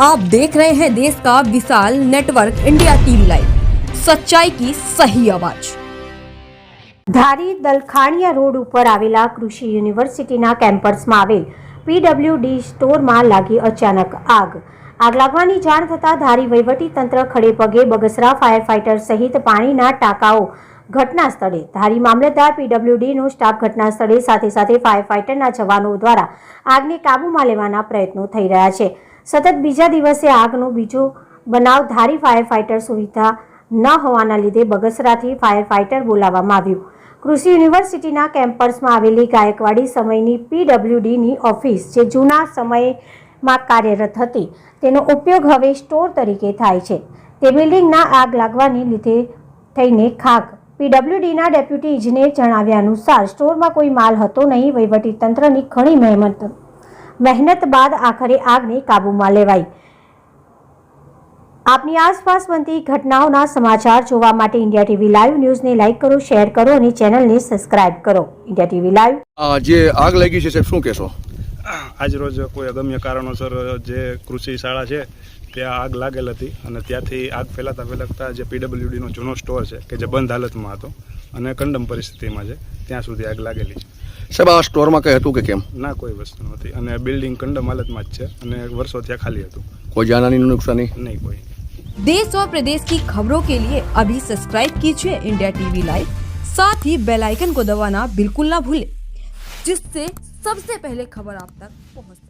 आप देख रहे हैं देश का विशाल नेटवर्क इंडिया टीवी लाइव सच्चाई की सही आवाज ધારી દલખાણિયા રોડ ઉપર આવેલા કૃષિ યુનિવર્સિટીના કેમ્પસમાં આવેલ પીડબ્લ્યુડી સ્ટોરમાં લાગી અચાનક આગ આગ લાગવાની જાણ થતાં ધારી વહીવટી તંત્ર ખડે પગે બગસરા ફાયર ફાઇટર સહિત પાણીના ટાંકાઓ ઘટના સ્થળે ધારી મામલતદાર પીડબ્લ્યુડીનો સ્ટાફ ઘટના સ્થળે સાથે સાથે ફાયર ફાઇટરના જવાનો દ્વારા આગને કાબૂમાં લેવાના પ્રયત્નો થઈ રહ્યા છે સતત બીજા દિવસે આગનો બીજો બનાવ ધારી ફાયર ફાઇટર સુવિધા ન હોવાના લીધે બગસરાથી ફાયર ફાઇટર બોલાવવામાં આવ્યું. કૃષિ યુનિવર્સિટીના કેમ્પસમાં આવેલી ગાયકવાડી સમયની પીડબ્લ્યુડીની ઓફિસ, જે જૂના સમયમાં કાર્યરત હતી, તેનો ઉપયોગ હવે સ્ટોર તરીકે થાય છે. તે બિલ્ડિંગના આગ લાગવાને લીધે થઈને ખાક. પીડબ્લ્યુડીના ડેપ્યુટી ઇજનેર જણાવ્યા અનુસાર, સ્ટોરમાં કોઈ માલ હતો નહીં વહીવટી તંત્રની ઘણી મહેનત મહેનત બાદ આખરે આગને કાબૂમાં લેવાઈ. આપની આસપાસ બનતી ઘટનાઓના સમાચાર જોવા માટે ઇન્ડિયા ટીવી લાઈવ ન્યૂઝને લાઈક કરો શેર કરો અને ચેનલને સબસ્ક્રાઇબ કરો. India TV live. જે આગ લાગી છે સાહેબ શું કહેશો? આજરોજ કોઈ અગમ્ય કારણોસર જે કૃષિ શાળા છે ત્યાં આગ લાગેલ હતી અને ત્યાંથી આગ ફેલાતા ફેલાતા જે પીડબ્લ્યુડીનો જૂનો સ્ટોર છે કે જે બંધ હાલતમાં હતો અને કંડમ પરિસ્થિતિમાં છે ત્યાં સુધી આગ લાગેલી છે. સાહેબ આ સ્ટોરમાં કંઈ હતું કે કેમ ના કોઈ વસ્તુ નહોતી અને બિલ્ડિંગ કંડમ હાલતમાં જ છે અને વર્ષો ત્યાં ખાલી હતું કોઈ જાનહાની નુકસાની નહીં કોઈ देश और प्रदेश की खबरों के लिए अभी सब्सक्राइब कीजिए इंडिया टीवी लाइव साथ ही बेल आइकन को दबाना बिल्कुल ना भूलें जिससे सबसे पहले खबर आप तक पहुंच सके